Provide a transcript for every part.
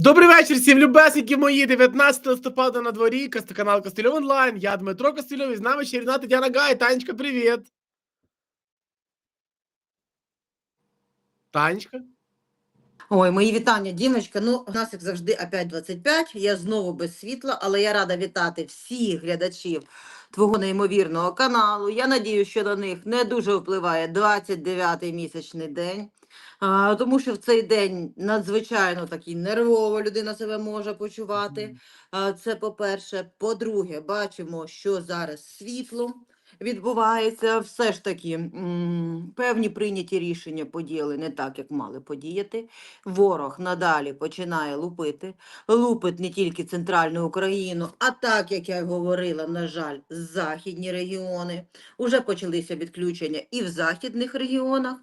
Добрий вечір всім любесенькі мої 19 листопада на дворі, канал Костельов онлайн. Я Дмитро Костельов і з нами чарівна Тетяна Гай. Танечка, привіт. Танечка? Ой, мої вітання, Дімочка. Ну, у нас, як завжди, опять 25. Я знову без світла, але я рада вітати всіх глядачів твого неймовірного каналу. Я надію, що на них не дуже впливає 29-й місячний день. А, тому що в цей день надзвичайно такий нервово людина себе може почувати. А, це по-перше. По-друге, бачимо, що зараз світло відбувається. Все ж таки м, певні прийняті рішення подіяли не так, як мали подіяти. Ворог надалі починає лупити. Лупить не тільки центральну Україну, а так, як я й говорила, на жаль, західні регіони. Уже почалися відключення і в західних регіонах.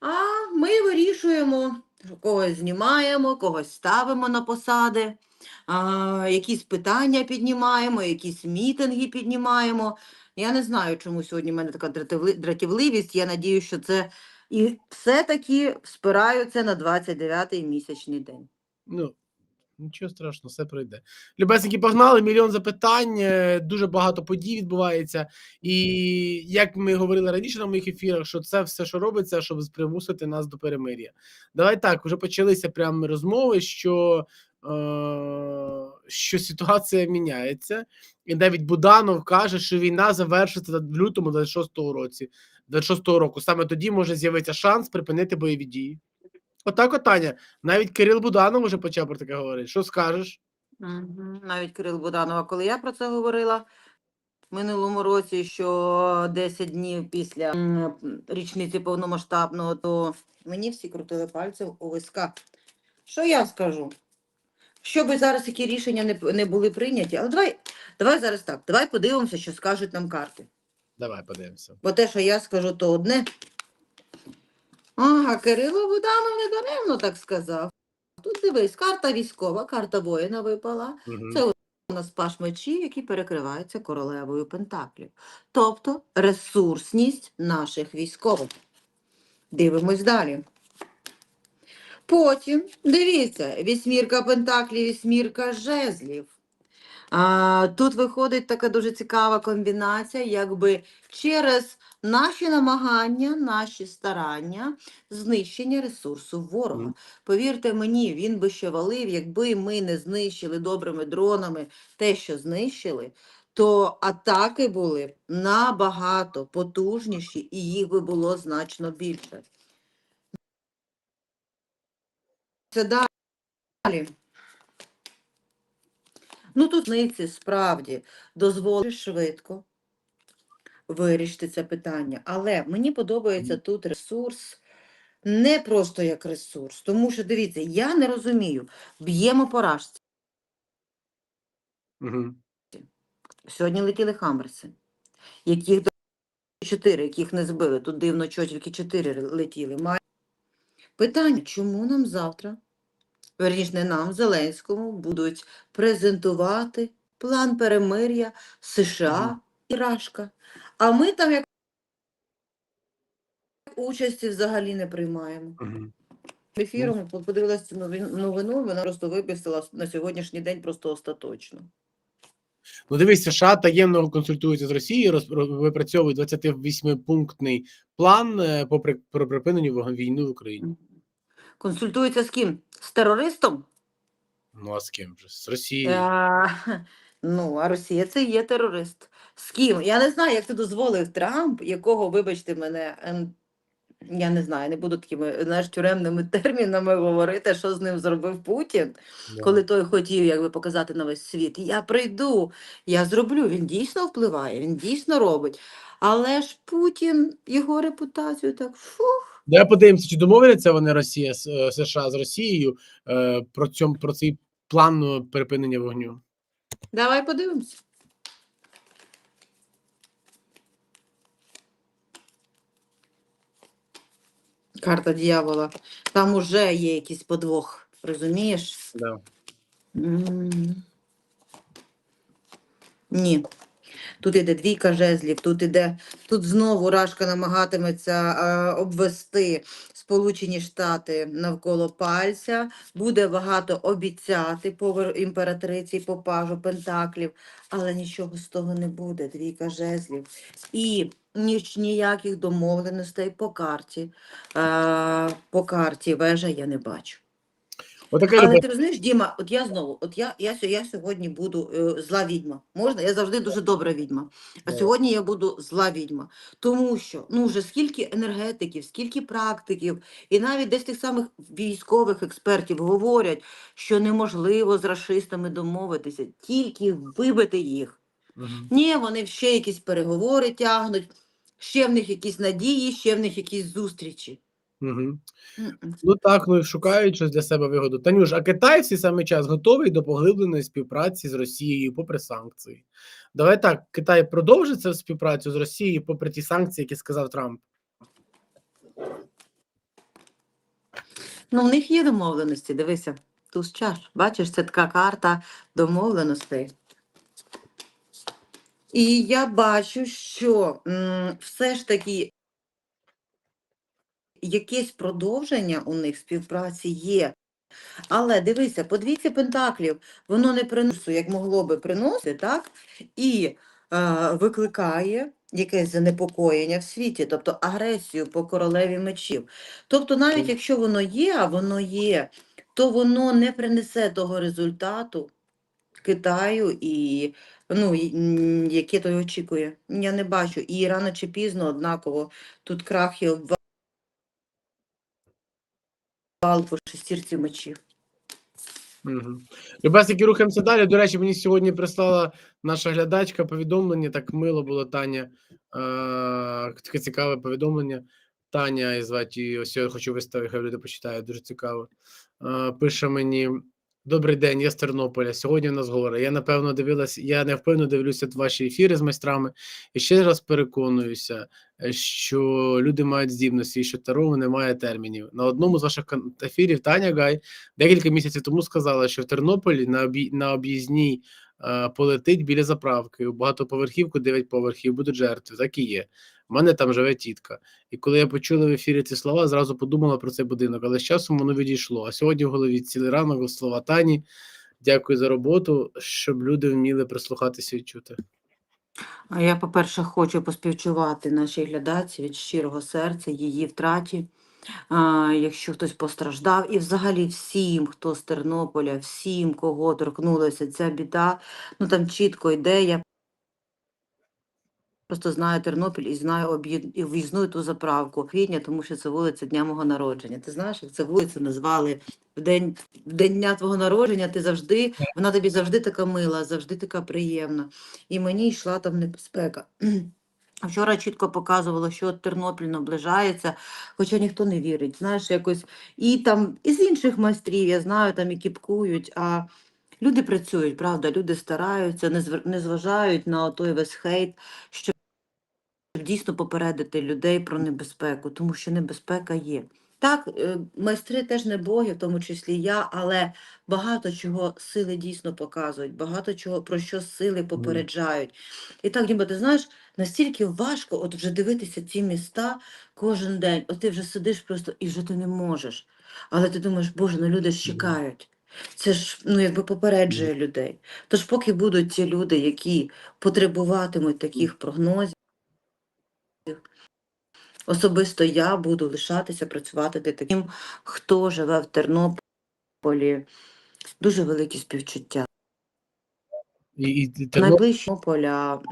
А ми вирішуємо, когось знімаємо, когось ставимо на посади, а, якісь питання піднімаємо, якісь мітинги піднімаємо. Я не знаю, чому сьогодні в мене така дратівливість. Я надію, що це і все-таки спираються на 29-й місячний день. Ну, нічого страшного, все пройде. Любесенькі погнали, мільйон запитань, е, дуже багато подій відбувається. І як ми говорили раніше на моїх ефірах, що це все, що робиться, щоб примусити нас до перемир'я. Давай так, вже почалися прямо розмови, що, е, що ситуація міняється. І навіть Буданов каже, що війна завершиться в лютому 26-го році. 26-го року. Саме тоді може з'явитися шанс припинити бойові дії. Отак, от, Таня. Навіть Кирил Буданов вже почав про таке говорити. Що скажеш? Навіть Кирил Буданова, коли я про це говорила в минулому році, що 10 днів після річниці повномасштабного, то мені всі крутили пальцем у виска. Що я скажу? Щоби зараз які рішення не, не були прийняті, але давай, давай зараз так, давай подивимося, що скажуть нам карти. Давай подивимося. Бо те, що я скажу, то одне. Ага, Кирило Буданов недаремно так сказав. Тут дивись, карта військова, карта воїна випала. Мгм. Це у нас паш мечів, які перекриваються королевою пентаклів. Тобто ресурсність наших військових. Дивимось далі. Потім, дивіться, вісьмірка пентаклів, вісьмірка жезлів. А, тут виходить така дуже цікава комбінація, якби через наші намагання, наші старання, знищення ресурсу ворога. Повірте мені, він би ще валив, якби ми не знищили добрими дронами те, що знищили, то атаки були набагато потужніші і їх би було значно більше. Це далі. Ну, тут ниці справді дозволить швидко вирішити це питання. Але мені подобається тут ресурс не просто як ресурс. Тому що, дивіться, я не розумію, б'ємо по рашці. Мгм. Сьогодні летіли хамерси, яких до чотири, яких не збили. Тут дивно, що тільки чотири летіли. Питання, чому нам завтра, верніше не нам, Зеленському, будуть презентувати план перемир'я США і Рашка. А ми там як участі взагалі не приймаємо. Ефіром подивилася цю новину, вона просто виписала на сьогоднішній день просто остаточно. Ну, дивись, США таємно консультуються з Росією, випрацьовують 28-пунктний план е, по припиненню війни в Україні. Консультується з ким? З терористом? Ну а з ким вже? З Росією. А, ну, а Росія це є терорист. З ким? Я не знаю, як це дозволив Трамп, якого, вибачте мене, ем, я не знаю, не буду такими знаєш, тюремними термінами говорити, що з ним зробив Путін, Да. коли той хотів якби, показати на весь світ. Я прийду, я зроблю. Він дійсно впливає, він дійсно робить. Але ж Путін, його репутацію так фух. Давай подивимося, чи домовляться вони Росія е, США з Росією е, про цьому про цей план е, припинення вогню. Давай подивимось. Карта дьявола. Там уже є якийсь подвох, розумієш? Да. М. Ні. Тут іде двійка жезлів, тут іде, тут знову Рашка намагатиметься е, обвести Сполучені Штати навколо пальця, буде багато обіцяти повер імператриці по пажу Пентаклів, але нічого з того не буде, двійка жезлів. І ніч ніяких домовленостей по карті, е, по карті вежа я не бачу. Отаке Але любе- ти розумієш, Діма, от я знову, от я, я, я сьогодні буду е, зла відьма. Можна? Я завжди дуже добра відьма. А Так. сьогодні я буду зла відьма. Тому що ну вже скільки енергетиків, скільки практиків, і навіть десь тих самих військових експертів говорять, що неможливо з расистами домовитися, тільки вибити їх. Мгм. Ні, вони ще якісь переговори тягнуть, ще в них якісь надії, ще в них якісь зустрічі. М-м. Ну так, ну шукають щось для себе вигоду. Танюш, а Китай в цей самий час готовий до поглибленої співпраці з Росією попри санкції. Давай так, Китай продовжить цю співпрацю з Росією попри ті санкції, які сказав Трамп. Ну, в них є домовленості, дивися, туз чаш. Бачиш, це така карта домовленостей. І я бачу, що м, все ж таки якесь продовження у них співпраці є. Але дивися, по двійці пентаклів воно не приносить, як могло би приносити, так? І е, викликає якесь занепокоєння в світі, тобто агресію по королеві мечів. Тобто, навіть якщо воно є, а воно є, то воно не принесе того результату Китаю і ну, яке той очікує. Я не бачу. І рано чи пізно однаково тут крах і обвал по шестірці мечів. Угу. Любесики, рухаємося далі. До речі, мені сьогодні прислала наша глядачка повідомлення. Так мило було Таня. Е, таке цікаве повідомлення. Таня і звати її. Ось я хочу виставити, хай люди почитають. Дуже цікаво. Е, пише мені: Добрий день, я з Тернополя. Сьогодні у нас гори. Я напевно дивилась, я невпевно дивлюся ваші ефіри з майстрами. І ще раз переконуюся, е, що люди мають здібності, що таро немає термінів. На одному з ваших ефірів Таня Гай декілька місяців тому сказала, що в Тернополі на об'ї- на об'їзній е, полетить біля заправки. У багатоповерхівку 9 поверхів будуть жертви. Так і є. У мене там живе тітка. І коли я почула в ефірі ці слова, зразу подумала про цей будинок, але з часом воно відійшло. А сьогодні в голові цілий ранок слова Тані. Дякую за роботу, щоб люди вміли прислухатися і чути. Я, по-перше, хочу поспівчувати нашій глядачі від щирого серця, її втраті. Якщо хтось постраждав, і взагалі всім, хто з Тернополя, всім, кого торкнулася ця біда, ну там чітко йде. Я просто знаю Тернопіль і знаю об'їд- і в'їзну ту заправку квітня, тому що це вулиця Дня мого народження. Ти знаєш, як це вулицю назвали в день, в день дня твого народження, ти завжди, вона тобі завжди така мила, завжди така приємна. І мені йшла там небезпека. Вчора чітко показувало, що Тернопіль наближається, хоча ніхто не вірить. Знаєш, якось і там із інших майстрів я знаю, там і кіпкують, а люди працюють, правда, люди стараються, не зважають на той весь хейт, щоб дійсно попередити людей про небезпеку, тому що небезпека є. Так, е, майстри теж не боги, в тому числі я, але багато чого сили дійсно показують, багато чого про що сили попереджають. І так, Діма, ти знаєш, настільки важко от вже дивитися ці міста кожен день. От ти вже сидиш просто і вже ти не можеш. Але ти думаєш, боже, ну люди ж чекають. Це ж ну якби попереджує людей. Тож, поки будуть ті люди, які потребуватимуть таких прогнозів, особисто я буду лишатися працювати для таким, хто живе в Тернополі. Дуже великі співчуття. І, і, і Тернопіль Найближчого поля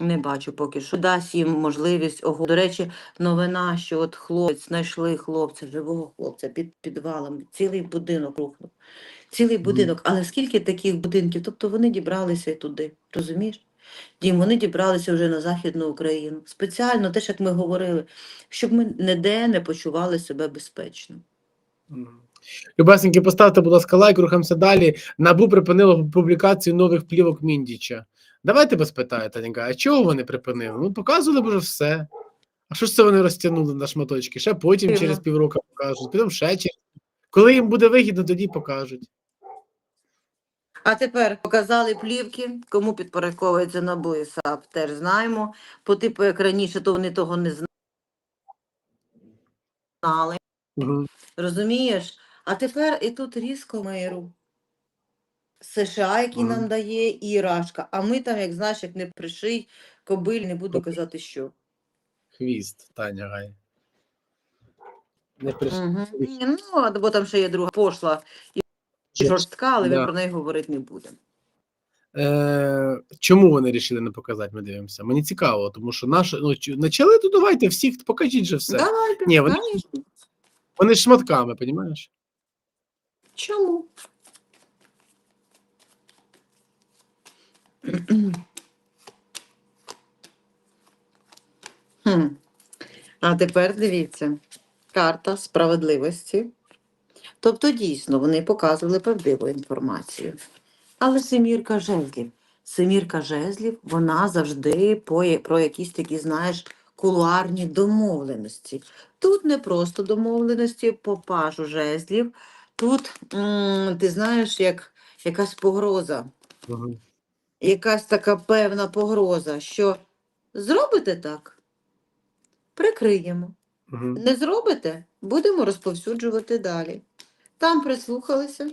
не бачу поки що. Дасть їм можливість. Ого. До речі, новина, що от хлопець знайшли хлопця, живого хлопця під підвалом. Цілий будинок рухнув. Цілий будинок. Але скільки таких будинків? Тобто вони дібралися і туди. Розумієш? Дім, вони дібралися вже на Західну Україну. Спеціально, теж як ми говорили, щоб ми ніде не почували себе безпечно. Мгм. Любесеньки, поставте, будь ласка, лайк, рухаємося далі. Набу припинило публікацію нових плівок Міндіча. Давайте ви спитаєте, Танька, а чого вони припинили? Ну, показували б вже все. А що ж це вони розтягнули на шматочки? Ще потім через півроку покажуть, потім ще через. Коли їм буде вигідно, тоді покажуть. А тепер показали плівки, кому підпорядковується НАБУ і САП, теж знаємо. По типу, як раніше, то вони того не знали. Мгм. Розумієш? А тепер і тут різко миру. США, який Мгм. нам дає, і Рашка. А ми там, як знаєш, як не приший, кобиль, не буду казати що. Хвіст, Таня Гай. Не прийшли. Угу. Ну, а бо там ще є друга пошла і жорстка, але Да. ми про неї говорити не будемо. Е, чому вони вирішили не показати? Ми дивимося. Мені цікаво, тому що наше ну чи- почали, то давайте всіх покажіть же все. Давайте, Ні, вони- конечно. Вони ж шматками, розумієш? Чому? А тепер дивіться, карта справедливості. Тобто, дійсно, вони показували правдиву інформацію. Але семірка жезлів. Семірка жезлів, вона завжди про якісь такі, знаєш, кулуарні домовленості. Тут не просто домовленості по пажу жезлів. Тут, м, ти знаєш, як якась погроза, Угу. Якась така певна погроза, що зробите так, прикриємо. Угу. Не зробите, будемо розповсюджувати далі. Там прислухалися,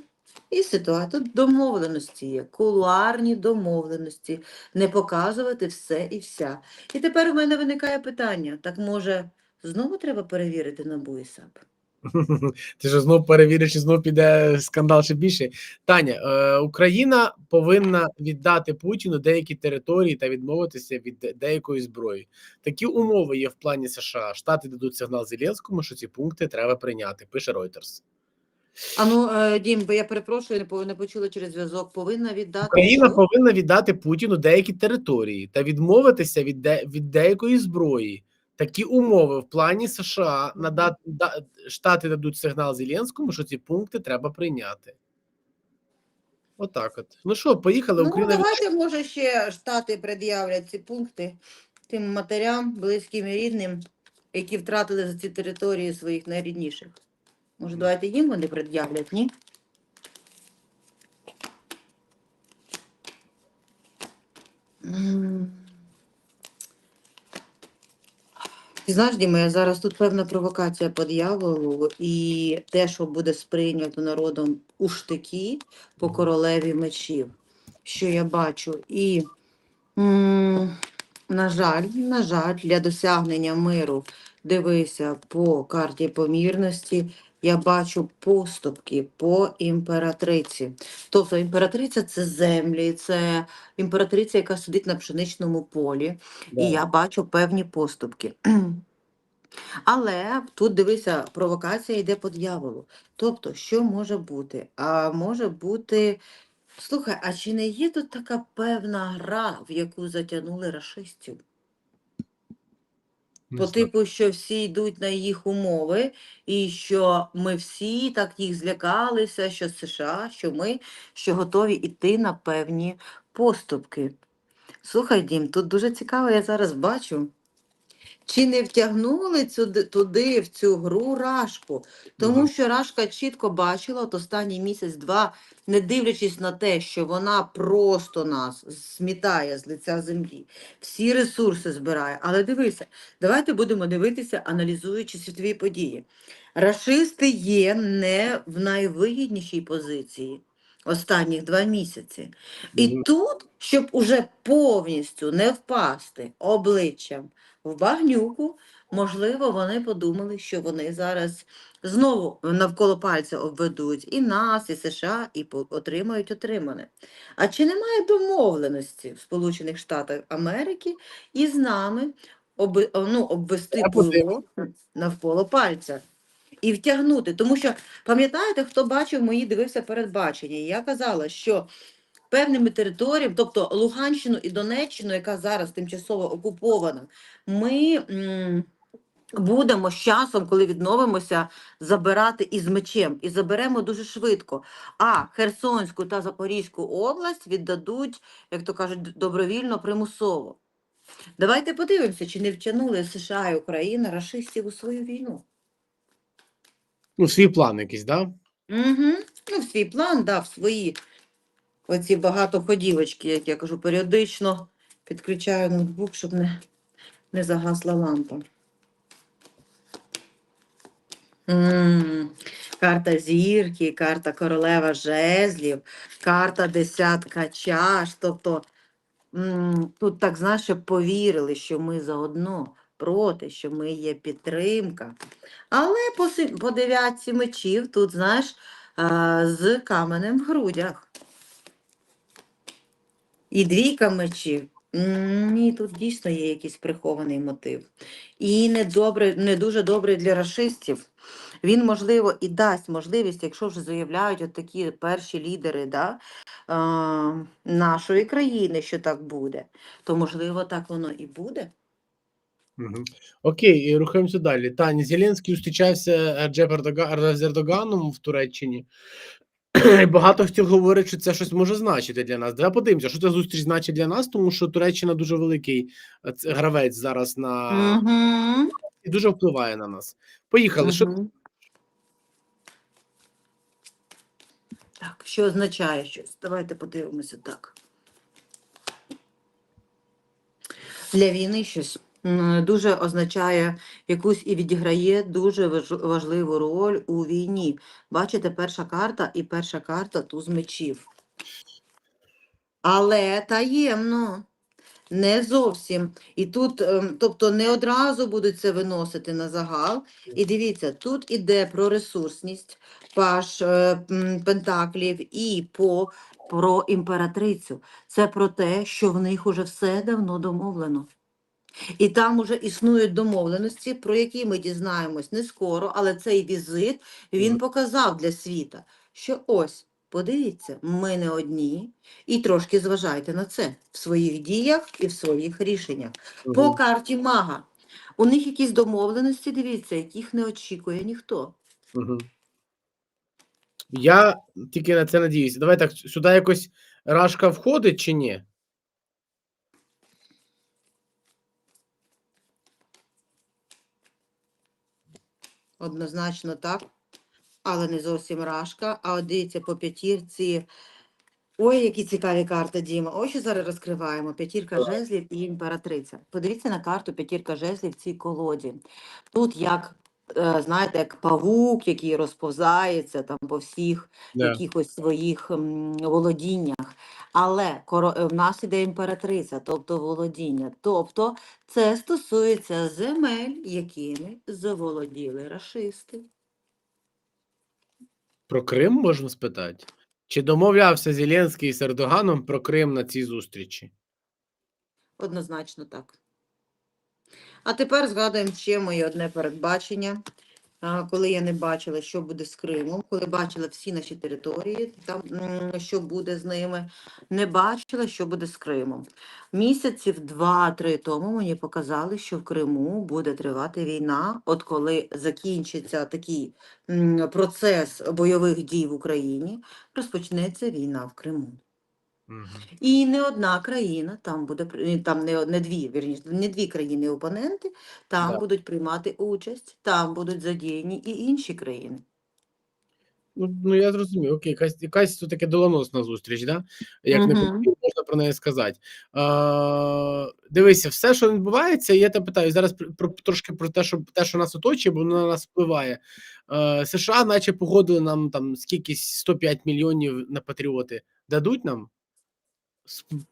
і ситуація. Тут домовленості є, кулуарні домовленості, не показувати все і вся. І тепер у мене виникає питання: так може знову треба перевірити на САП? Ти ж знов перевіриш, і знов піде скандал ще більше. Таня, е, Україна повинна віддати Путіну деякі території та відмовитися від деякої зброї. Такі умови є в плані США. Штати дадуть сигнал Зеленському, що ці пункти треба прийняти. Пише Reuters. А ну, е, Дім, бо я перепрошую, не почула через зв'язок. Повинна віддати. Україна повинна віддати Путіну деякі території та відмовитися від, де, від деякої зброї. Такі умови в плані США надати штати дадуть сигнал Зеленському, що ці пункти треба прийняти. Отак от. Ну що, поїхали. Ну, Україна давайте, може, ще Штати пред'являть ці пункти тим матерям, близьким і рідним, які втратили за ці території своїх найрідніших. Може, давайте їм вони пред'являть, ні? М. Ти знаєш, Діма, я зараз тут певна провокація по дьяволу, і те, що буде сприйнято народом у штики по королеві мечів, що я бачу. І, м, на жаль, на жаль, для досягнення миру, дивися по карті помірності, я бачу поступки по імператриці. Тобто імператриця це землі, це імператриця, яка сидить на пшеничному полі. Да. І я бачу певні поступки. Але тут дивися, провокація йде по дьяволу. Тобто, що може бути? А може бути. Слухай, а чи не є тут така певна гра, в яку затягнули рашистів? Не По знаю. типу, що всі йдуть на їх умови, і що ми всі так їх злякалися, що США, що ми, що готові йти на певні поступки. Слухай, Дім, тут дуже цікаво, я зараз бачу. Чи не втягнули цюди, туди, в цю гру Рашку? Тому Мгм. що Рашка чітко бачила от останній місяць-два, не дивлячись на те, що вона просто нас змітає з лиця землі, всі ресурси збирає. Але дивися, давайте будемо дивитися, аналізуючи світові події. Рашисти є не в найвигіднішій позиції останніх два місяці. І Мгм. тут, щоб уже повністю не впасти обличчям в багнюку, можливо, вони подумали, що вони зараз знову навколо пальця обведуть і нас, і США, і отримають отримане. А чи немає домовленості в Сполучених Штатах Америки із нами оби, о, ну, обвести пило навколо пальця? І втягнути, тому що пам'ятаєте, хто бачив мої дивився передбачення? Я казала, що певними територіями, тобто Луганщину і Донеччину, яка зараз тимчасово окупована, ми м, будемо з часом, коли відновимося, забирати із мечем. І заберемо дуже швидко. А Херсонську та Запорізьку область віддадуть, як то кажуть, добровільно, примусово. Давайте подивимося, чи не втягнули США і Україна рашистів у свою війну. Ну, свій план якийсь, да? Угу. Ну, в свій план дав свої оці багатоходівочки, як я кажу, періодично підключаю ноутбук, щоб не, не загасла лампа. М, Карта зірки, карта королева жезлів, карта десятка чаш. Тобто м, тут так знаєш, повірили, що ми заодно проти, що ми є підтримка. Але по, дев'ятці мечів тут, знаєш, з каменем в грудях. І двійка мечів. Ні, тут дійсно є якийсь прихований мотив. І не, добре, не дуже добрий для расистів. Він, можливо, і дасть можливість, якщо вже заявляють от такі перші лідери да, а, нашої країни, що так буде, то, можливо, так воно і буде. Мгм. Окей, рухаємося далі. Таня Зеленський зустрічався з Ердоганом в Туреччині. Багато хто говорить, що це щось може значити для нас. Давай подивимося, що ця зустріч значить для нас, тому що Туреччина дуже великий е, гравець зараз на Угу. і дуже впливає на нас. Поїхали. Що Так, що означає щось? Давайте подивимося так. Для війни щось дуже означає якусь і відіграє дуже важливу роль у війні. Бачите, перша карта і перша карта туз мечів. Але таємно. Не зовсім. І тут, ем, тобто, не одразу будуть це виносити на загал. І дивіться, тут іде про ресурсність, паш е, пентаклів і по, про імператрицю. Це про те, що в них уже все давно домовлено. І там уже існують домовленості, про які ми дізнаємось не скоро, але цей візит він показав для світа, що ось, подивіться, ми не одні, і трошки зважайте на це в своїх діях і в своїх рішеннях. По карті мага. У них якісь домовленості, дивіться, яких не очікує ніхто. Я тільки на це надіюся. Давай так, сюди якось рашка входить чи ні? Однозначно так, але не зовсім рашка. А от дивіться, по п'ятірці. Ой, які цікаві карти, Діма. Ось що зараз розкриваємо. П'ятірка жезлів і імператриця. Подивіться на карту п'ятірка жезлів в цій колоді. Тут як, знаєте, як павук, який розповзається там по всіх Да. якихось своїх володіннях. Але е, в нас іде імператриця, тобто володіння. Тобто це стосується земель, якими заволоділи рашисти. Про Крим можна спитати? Чи домовлявся Зеленський з Ердоганом про Крим на цій зустрічі? Однозначно так. А тепер згадуємо ще моє одне передбачення. Коли я не бачила, що буде з Кримом, коли бачила всі наші території, там що буде з ними, не бачила, що буде з Кримом. Місяців два-три тому мені показали, що в Криму буде тривати війна. От коли закінчиться такий процес бойових дій в Україні, розпочнеться війна в Криму. І не одна країна, там буде там не, не дві, вірніше, не дві країни опоненти, там Да. будуть приймати участь, там будуть задіяні і інші країни. Ну, ну я зрозумів. Окей, якась, якась тут таке доленосна зустріч, да? Як не Мгм. можна про неї сказати. А, дивися, все, що відбувається, я тебе питаю зараз про, про трошки про те, що те, що нас оточує, бо воно на нас впливає. А, США, наче погодили нам там скільки 105 мільйонів на патріоти. Дадуть нам?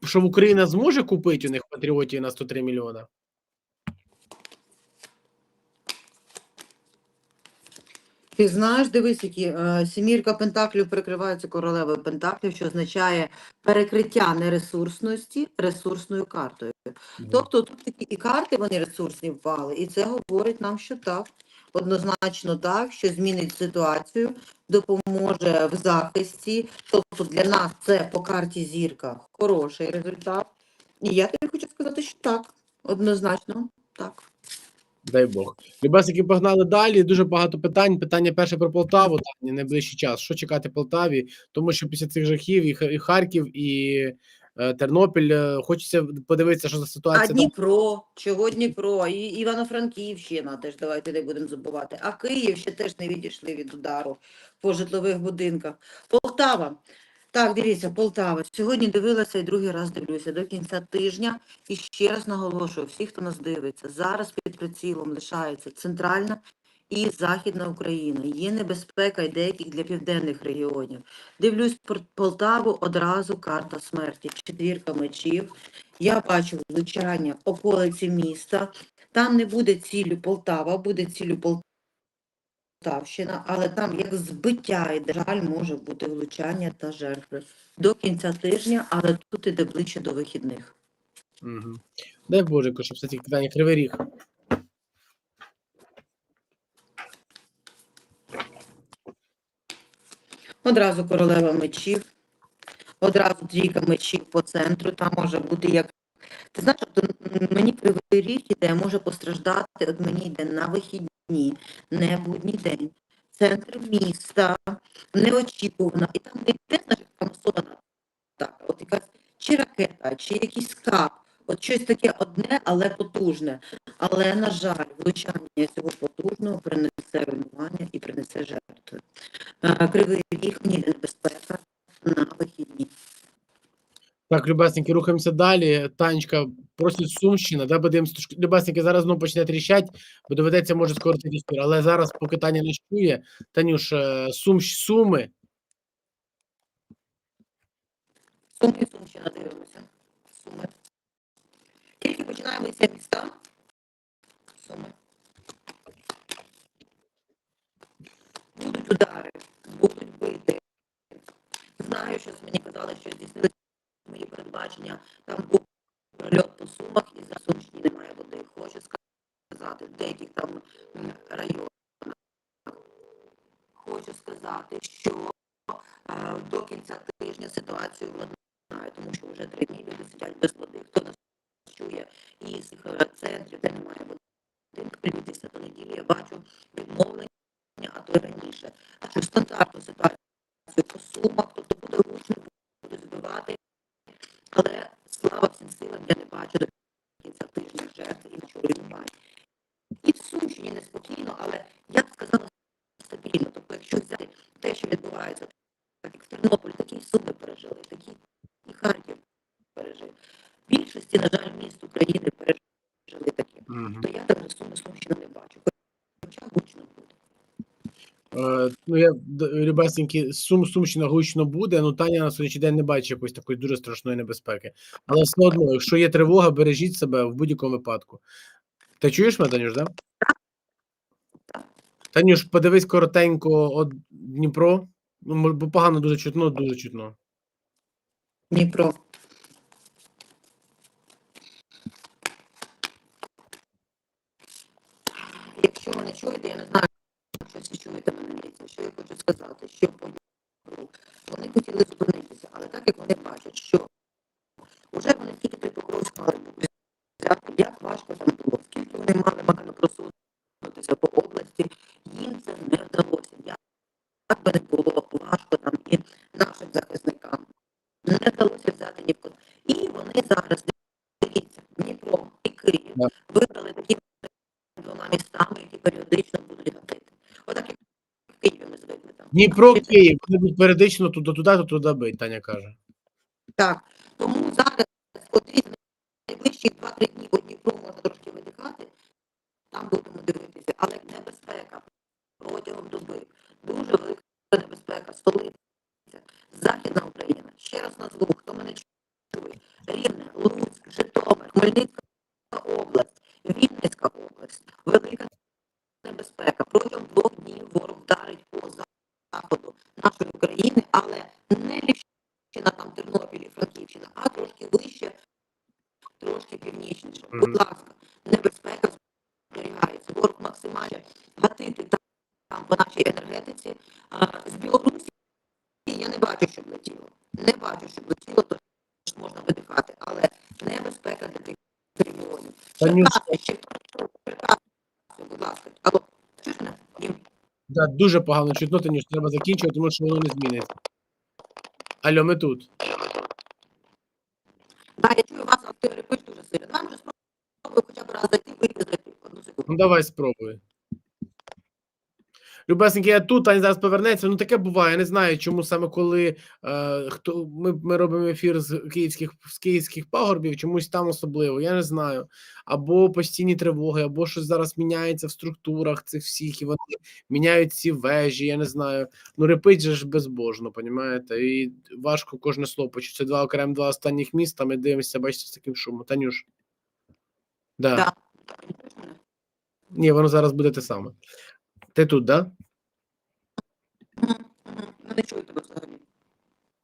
Що Україна зможе купити у них патріотів на 103 мільйона? Ти знаєш, дивись, які е, сімірка пентаклів перекривається королевою пентаклів, що означає перекриття нересурсності ресурсною картою. Тобто тут такі і карти вони ресурсні впали, і це говорить нам, що так, однозначно так, що змінить ситуацію, допоможе в захисті. Тобто для нас це по карті зірка хороший результат. І я тобі хочу сказати, що так, однозначно так. Дай Бог. Любесики погнали далі. Дуже багато питань. Питання перше про Полтаву. Тані, найближчий час. Що чекати Полтаві? Тому що після цих жахів і, Ха- і Харків, і Тернопіль е, хочеться подивитися, що за А ситуація. там. Дніпро, чого Дніпро, і Івано-Франківщина теж давайте не будемо забувати. А Київ ще теж не відійшли від удару по житлових будинках. Полтава. Так, дивіться, Полтава. Сьогодні дивилася і другий раз дивлюся до кінця тижня. І ще раз наголошую, всі, хто нас дивиться, зараз під прицілом лишається центральна і Західна Україна. Є небезпека й деяких для південних регіонів. Дивлюсь Полтаву одразу карта смерті. Четвірка мечів. Я бачу влучання околиці міста. Там не буде цілю Полтава, буде цілю Полтавщина, але там як збиття і, жаль, може бути влучання та жертви до кінця тижня, але тут іде ближче до вихідних. Угу. Дай Боже, щоб все ці питання кривий ріг. Одразу королева мечів, одразу трійка мечів по центру. Там може бути як. Ти знаєш, от м, мені кривий ріг іде, може постраждати, от мені йде на вихідні, не будній день, центр міста, неочікувано. І там не йде, знаєш, так, от якась чи ракета, чи якийсь кап, от щось таке одне, але потужне. Але, на жаль, влучання цього потужного принесе руйнування і принесе жертви. Е, Кривий ріг небезпека на вихідні. Так, любесники, рухаємося далі. Танечка просить Сумщина. Да. Любесники, зараз знову почне тріщать, бо доведеться, може, скоротити ефір. Але зараз, поки Таня не чує, Танюш, е, Сум, Суми. Суми, Сумщина дивимося. Суми. Тільки починаємо ці міста. Суми. Будуть удари, будуть бити. Знаю, що мені казали, що здійснили мої передбачення. Там був прольот по сумах і за Сумщині немає води. Хочу сказати, в деяких там районах. Хочу сказати, що е, до кінця тижня ситуацію владнає, тому що вже три дні люди сидять без води. Хто нас чує із е, центрів, де немає води, прийдеться до неділі. Я бачу відновлення, а то й раніше. А що стандартну ситуацію по сумах, тобто буде гучно, буде збивати. Але слава всім силам, я не бачу до кінця тижня жертв і нічого немає. І в Сумщині неспокійно, але я б сказала стабільно. Тобто, якщо взяти те, що відбувається, так як в Тернополі, такі і Суми пережили, такі і Харків пережив. В більшості, на жаль, міст України пережили такі. Угу. То я там вже Суми Сумщину не бачу. Хоча гучно буде. Е, ну, я д- Сум, Сумщина гучно буде, ну Таня на сьогоднішній день не бачить якоїсь такої дуже страшної небезпеки. Але все одно, якщо є тривога, бережіть себе в будь-якому випадку. Ти чуєш мене, Танюш, да? Танюш, подивись коротенько от Дніпро. Ну, бо погано дуже чутно, дуже чутно. Дніпро. Якщо мене чуєте, я не знаю, що всі чуєте мене Ліся, що я хочу сказати, що вони хотіли зупинитися, але так як вони бачать, що вже вони тільки той Покровськ мали взяти, як важко там було, скільки вони мали макано просунутися по області, їм це не вдалося. Як би не було важко там і нашим захисникам не вдалося взяти ні в кого. І вони зараз дивіться, Дніпро і Київ Да. вибрали такі двома містами, які періодично будуть гатити. Отак як в Києві ми звикли там. Дніпро, Київ, будуть періодично туди, туди, бить, Таня каже. Так. Тому зараз, от дивіться, найближчі 2-3 дні по Дніпру можна трошки видихати, там будемо дивитися, але небезпека протягом доби, дуже велика небезпека, столиця, Західна Україна, ще раз назву, хто мене чує, Рівне, Луцьк, Житомир, Хмельницька область, Вінницька область, велика небезпека. Протягом двох днів ворог вдарить по заходу нашої України, але не Львівщина, там Тернопіль Франківщина, а трошки вище, трошки північніше. Мгм. Будь ласка, небезпека зберігається. Ворог максимально гатити там, там по нашій енергетиці. А, з Білорусі я не бачу, щоб летіло. Не бачу, щоб летіло, то можна видихати, але небезпека для тих регіонів. Черкаси, ще Черкаси, будь ласка. Алло? Да, дуже погано чутно, Танюш, треба закінчувати, тому що воно не зміниться. Алло, ми тут. Да, я чую вас, актори пишуть дуже сильно. Давай може спробуй хоча б раз зайти, вийти зайти. Одну секунду. Ну давай спробуй. Любесеньки, я тут, Таня зараз повернеться. Ну таке буває. Я не знаю, чому саме коли е, хто ми, ми робимо ефір з київських з київських пагорбів, чомусь там особливо. Я не знаю. Або постійні тривоги, або щось зараз міняється в структурах цих всіх, і вони міняють ці вежі. Я не знаю. Ну репить же ж безбожно, понімаєте? І важко кожне слово почути. Це два окремо два останніх міста. Ми дивимося, бачите, з таким шумом. Танюш. Да. Да. Ні, воно зараз буде те саме. Ти тут, да? Ну, Не чую тебе взагалі.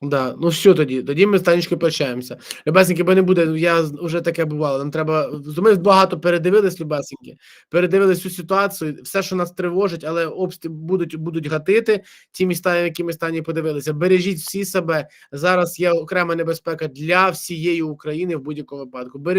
Да, ну що тоді? Тоді ми з Танечкою прощаємося. Любесеньки, бо не буде. Я вже таке бувало. Нам треба. Ми багато передивились, Любесеньки, передивились всю ситуацію, все, що нас тривожить, але обстріл будуть будуть гатити ті міста, які ми стані подивилися. Бережіть всі себе. Зараз є окрема небезпека для всієї України в будь-якому випадку.